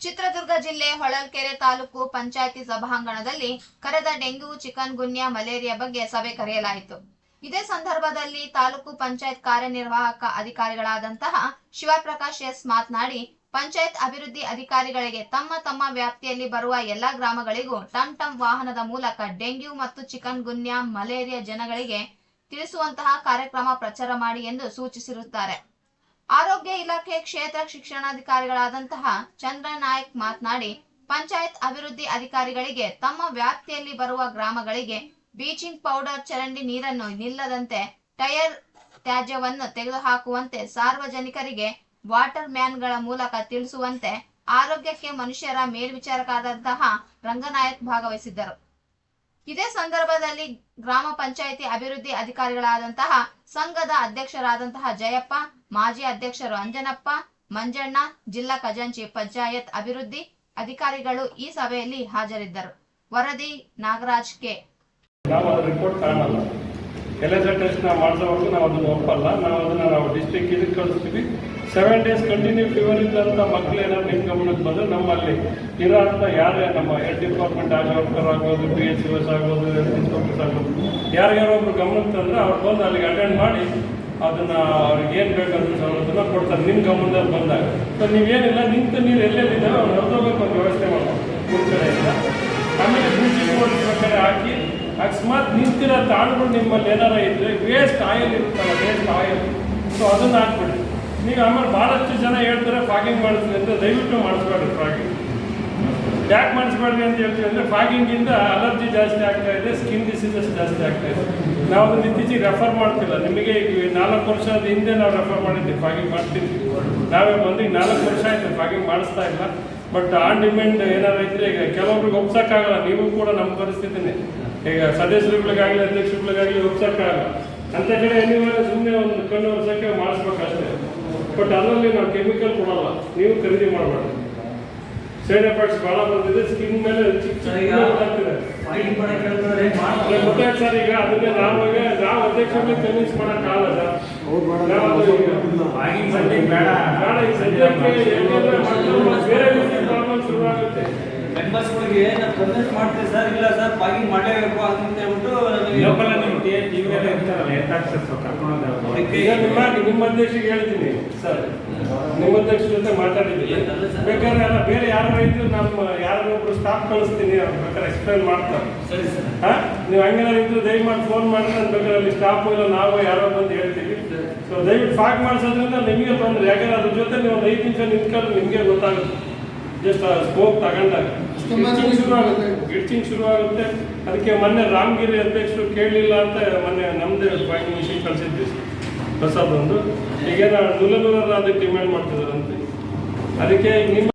ಚಿತ್ರದುರ್ಗ ಜಿಲ್ಲೆ ಹೊಳಲ್ಕೆರೆ ತಾಲೂಕು ಪಂಚಾಯಿತಿ ಸಭಾಂಗಣದಲ್ಲಿ ಕರೆದ ಡೆಂಗ್ಯೂ, ಚಿಕನ್ ಗುನ್ಯಾ, ಮಲೇರಿಯಾ ಬಗ್ಗೆ ಸಭೆ ಕರೆಯಲಾಯಿತು. ಇದೇ ಸಂದರ್ಭದಲ್ಲಿ ತಾಲೂಕು ಪಂಚಾಯತ್ ಕಾರ್ಯನಿರ್ವಾಹಕ ಅಧಿಕಾರಿಗಳಾದಂತಹ ಶಿವಪ್ರಕಾಶ್ ಎಸ್ ಮಾತನಾಡಿ, ಪಂಚಾಯತ್ ಅಭಿವೃದ್ಧಿ ಅಧಿಕಾರಿಗಳಿಗೆ ತಮ್ಮ ತಮ್ಮ ವ್ಯಾಪ್ತಿಯಲ್ಲಿ ಬರುವ ಎಲ್ಲಾ ಗ್ರಾಮಗಳಿಗೂ ಟಂ ಟಂ ವಾಹನದ ಮೂಲಕ ಡೆಂಗ್ಯೂ ಮತ್ತು ಚಿಕನ್ ಗುನ್ಯಾ, ಮಲೇರಿಯಾ ಜನಗಳಿಗೆ ತಿಳಿಸುವಂತಹ ಕಾರ್ಯಕ್ರಮ ಪ್ರಚಾರ ಮಾಡಿ ಎಂದು ಸೂಚಿಸಿರುತ್ತಾರೆ. ಆರೋಗ್ಯ ಇಲಾಖೆ ಕ್ಷೇತ್ರ ಶಿಕ್ಷಣಾಧಿಕಾರಿಗಳಾದಂತಹ ಚಂದ್ರ ನಾಯಕ್ ಮಾತನಾಡಿ, ಪಂಚಾಯತ್ ಅಭಿವೃದ್ಧಿ ಅಧಿಕಾರಿಗಳಿಗೆ ತಮ್ಮ ವ್ಯಾಪ್ತಿಯಲ್ಲಿ ಬರುವ ಗ್ರಾಮಗಳಿಗೆ ಬೀಚಿಂಗ್ ಪೌಡರ್ ಚರಂಡಿ ನೀರನ್ನು ನಿಲ್ಲದಂತೆ ಟೈರ್ ತ್ಯಾಜ್ಯವನ್ನು ತೆಗೆದುಹಾಕುವಂತೆ ಸಾರ್ವಜನಿಕರಿಗೆ ವಾಟರ್ ಮ್ಯಾನ್ಗಳ ಮೂಲಕ ತಿಳಿಸುವಂತೆ ಆರೋಗ್ಯಕ್ಕೆ ಮನುಷ್ಯರ ಮೇಲ್ವಿಚಾರಕರಾದಂತಹ ರಂಗನಾಯಕ್ ಭಾಗವಹಿಸಿದ್ದರು. ಇದೇ ಸಂದರ್ಭದಲ್ಲಿ ಗ್ರಾಮ ಪಂಚಾಯಿತಿ ಅಭಿವೃದ್ಧಿ ಅಧಿಕಾರಿಗಳಾದಂತಹ ಸಂಘದ ಅಧ್ಯಕ್ಷರಾದಂತಹ ಜಯಪ್ಪ, ಮಾಜಿ ಅಧ್ಯಕ್ಷರು ಅಂಜನಪ್ಪ ಮಂಜಣ್ಣ, ಜಿಲ್ಲಾ ಖಜಾಂಚಿ ಪಂಚಾಯತ್ ಅಭಿವೃದ್ಧಿ ಅಧಿಕಾರಿಗಳು ಈ ಸಭೆಯಲ್ಲಿ ಹಾಜರಿದ್ದರು. ವರದಿ ನಾಗರಾಜ್ ಕೆ. ಎಲ್ ಟೆಸ್ಟ್ ನಾವು ಮಾಡಿಸೋವರೆಗೂ ನಾವು ಅದನ್ನು ಒಪ್ಪಲ್ಲ. ನಾವು ಅದನ್ನು ನಾವು ಡಿಸ್ಟ್ರಿಕ್ಟ್ ಇದಕ್ಕೆ ಕಳಿಸ್ತೀವಿ. ಸೆವೆನ್ ಡೇಸ್ ಕಂಟಿನ್ಯೂ ಫೀವರ್ ಇದ್ದಂಥ ಮಕ್ಕಳು ಏನಾದ್ರು ನಿಮ್ಮ ಗಮನಕ್ಕೆ ಬಂದರೆ ನಮ್ಮಲ್ಲಿ ಇರೋ ಅಂಥ ಯಾರೇ ನಮ್ಮ ಹೆಲ್ತ್ ಡಿಪಾರ್ಟ್ಮೆಂಟ್ ಆಶಾ ವರ್ಕರ್ ಆಗ್ಬೋದು ಬಿ ಎಸ್ ಎಸ್ ಆಗ್ಬೋದು ಹೆಲ್ತ್ ಇನ್ಸ್ಪೆಕ್ಟರ್ಸ್ ಆಗ್ಬೋದು ಯಾರಿಗಾರೋ ಒಬ್ರು ಗಮನಕ್ಕೆ ತಂದರೆ ಅವ್ರು ಬಂದು ಅಲ್ಲಿಗೆ ಅಟೆಂಡ್ ಮಾಡಿ ಅದನ್ನು ಅವ್ರಿಗೆ ಏನು ಬೇಕಾದ್ರೂ ಸವಲತ್ತನ್ನು ಕೊಡ್ತಾರೆ. ನಿಮ್ಮ ಗಮನದಲ್ಲಿ ಬಂದಾಗ. ಸೊ ನೀವೇನಿಲ್ಲ ನಿಂತು ನೀರು ಎಲ್ಲೆಲ್ಲಿದ್ದಾವೆ ಅವ್ರು ಹೊರದೋಗಕ್ಕೆ ತಾಳುಗಳು ನಿಮ್ಮಲ್ಲಿ ಏನಾರ ಇದ್ರೆ ವೇಸ್ಟ್ ಆಯಿಲ್ ಇರುತ್ತಲ್ಲ ವೇಸ್ಟ್ ಆಯಿಲ್ ಸೊ ಅದನ್ನ ಹಾಕ್ಬಿಡಿ. ನೀವು ಆಮೇಲೆ ಭಾಳಷ್ಟು ಜನ ಹೇಳ್ತಾರೆ ಫಾಗಿಂಗ್ ಮಾಡಿಸ್ರಿ ಅಂತ ದಯವಿಟ್ಟು ಮಾಡಿಸ್ಬೇಡ್ರಿ ಫಾಗಿಂಗ್ ಯಾಕೆ ಮಾಡಿಸ್ಬೇಡ್ರಿ ಅಂತ ಹೇಳ್ತೀವಿ ಅಂದರೆ ಫಾಗಿಂಗಿಂದ ಅಲರ್ಜಿ ಜಾಸ್ತಿ ಆಗ್ತಾ ಇದೆ ಸ್ಕಿನ್ ಡಿಸೀಸಸ್ ಜಾಸ್ತಿ ಆಗ್ತಾ ಇದೆ. ನಾವು ಅದನ್ನ ಇತ್ತೀಚೆಗೆ ರೆಫರ್ ಮಾಡ್ತಿಲ್ಲ. ನಿಮಗೆ ನಾಲ್ಕು ವರ್ಷದ ಹಿಂದೆ ನಾವು ರೆಫರ್ ಮಾಡಿದ್ವಿ ಫಾಗಿಂಗ್ ಮಾಡ್ತೀವಿ. ನಾವೇ ಬಂದು ಈಗ ನಾಲ್ಕು ವರ್ಷ ಆಯ್ತು ಫಾಗಿಂಗ್ ಮಾಡಿಸ್ತಾ ಇಲ್ಲ. ಬಟ್ ಆನ್ ಡಿಮ್ಯಾಂಡ್ ಏನಾರು ಇದ್ರೆ ಈಗ ಕೆಲವೊಬ್ರಿಗೆ ಒಪ್ಸೋಕ್ಕಾಗಲ್ಲ, ನೀವು ಕೂಡ ನಮ್ಮ ಪರಿಸ್ಥಿತಿನೇ. ಈಗ ಸದಸ್ಯರುಗಳಿಗಾಗಲಿ ಅಧ್ಯಕ್ಷರುಗಳಿಗಾಗಲಿ ಒಪ್ಸಕ್ಕಾಗಲ್ಲ ಅಂತ ಕಡೆ ಏನಿಲ್ಲ ಸುಮ್ಮನೆ ಒಂದು ಕಣ್ಣು ವರ್ಷಕ್ಕೆ ಮಾಡಿಸ್ಬೇಕಷ್ಟೇ. ಬಟ್ ಅದರಲ್ಲಿ ನಾವು ಕೆಮಿಕಲ್ ಕೊಡಲ್ಲ. ನೀವು ಖರೀದಿ ಮಾಡಬಾರ್ದು ಸೈಡ್ ಎಫೆಕ್ಟ್ಸ್ ಭಾಳ ಬಂದಿದೆ. ಸ್ಕಿನ್ ಮೇಲೆ ಚಿಕ್ಕ. ಗೊತ್ತಾಯ್ತು ಸರ್ ಈಗ ಅದನ್ನೇ ನಾವಾಗ ನಾವು ಅಧ್ಯಕ್ಷರಿಗೆ ಕನ್ವಿನ್ಸ್ ಮಾಡೋಕ್ಕಾಗಲ್ಲ ಸರ್. ನಾವು ಸದ್ಯಕ್ಕೆ ಬೇಡ. ಬೇಡ, ಈ ಸದ್ಯಕ್ಕೆ ಯಾಕೆಂದ್ರೆ ಮಕ್ಕಳು ಬೇರೆ ರೀತಿ ಪ್ರಾಬ್ಲಮ್ ಶುರುವಾಗುತ್ತೆ ಮೆಂಬರ್ಸ್ಗಳಿಗೆ ನಾವು ಕನ್ವಿನ್ಸ್ ಮಾಡ್ತೀವಿ ಸರ್ ಇಲ್ಲ ಸರ್ ಪಾಗಿಂಗ್ ಮಾಡಲೇಬೇಕು ಅಂತ ಹೇಳ್ಬಿಟ್ಟು ನಮಗೆ- ಲೋಕಲ್ ನಿಮ್ಮ ನಿಮ್ಮ ಅಧ್ಯಕ್ಷರಿಗೆ ಹೇಳ್ತೀನಿ ಸರ್ ನಿಮ್ಮ ಅಧ್ಯಕ್ಷರ ಜೊತೆ ಮಾತಾಡಿದ್ದೀನಿ. ಅಲ್ಲ. ಬೇಕಾದ್ರೆ ಎಲ್ಲ ಬೇರೆ ಯಾರು ಇದ್ರು ನಮ್ಮ ಯಾರು ಒಬ್ರು ಸ್ಟಾಫ್ ಕಳಿಸ್ತೀನಿ ಅವ್ರು ಬೇಕಾದ್ರೆ ಎಕ್ಸ್ಪ್ಲೈನ್ ಮಾಡ್ತಾರೆ. ಸರಿ ಸರ್ ಹಾ? ನೀವು ಹಂಗೇನಾದ್ರು ಇದ್ದು ದಯಮಾಡಿ ಫೋನ್ ಮಾಡಿದ್ರೆ ನಾನು ಬೇಕಾದ್ರೆ ಅಲ್ಲಿ ಸ್ಟಾಫ್ ಇಲ್ಲ ನಾವು ಯಾರೋ ಬಂದು ಹೇಳ್ತೀವಿ. ಸೊ ದಯವಿಟ್ಟು ಫಾಗ್ ಮಾಡಿಸೋದ್ರಿಂದ ನಿಮಗೆ ತೊಂದರೆ ಯಾಕಂದ್ರೆ ಅದ್ರ ಜೊತೆ ನೀವು ಒಂದು ಐದು ನಿಮಿಷ ನಿಂತ್ಕೊಂಡು ನಿಮಗೆ ಗೊತ್ತಾಗುತ್ತೆ. ಜಸ್ಟ್ ಸ್ಕೋಪ್ ತಗೊಂಡಾಗ. ಗಿಡ್ಚಿಂಗ್ ಶುರು ಆಗುತ್ತೆ. ಗಿಡ್ಚಿಂಗ್ ಶುರು ಆಗುತ್ತೆ. ಅದಕ್ಕೆ ಮೊನ್ನೆ ರಾಮಗಿರಿ ಅಧ್ಯಕ್ಷರು ಕೇಳಲಿಲ್ಲ ಅಂತ ಮೊನ್ನೆ ನಮ್ಮದೇ ಡ್ರಾಯಿಂಗ್ ಮಿಷಿನ್ ಕಳಿಸಿದ್ವಿ. ಒಂದು ಈಗೇನ ನೂಲ ನೂಲ ಅದಕ್ಕೆ ಡಿಮ್ಯಾಂಡ್ ಮಾಡ್ತಿದಾರಂತೆ. ಅದಕ್ಕೆ ನಿಮ್ಮ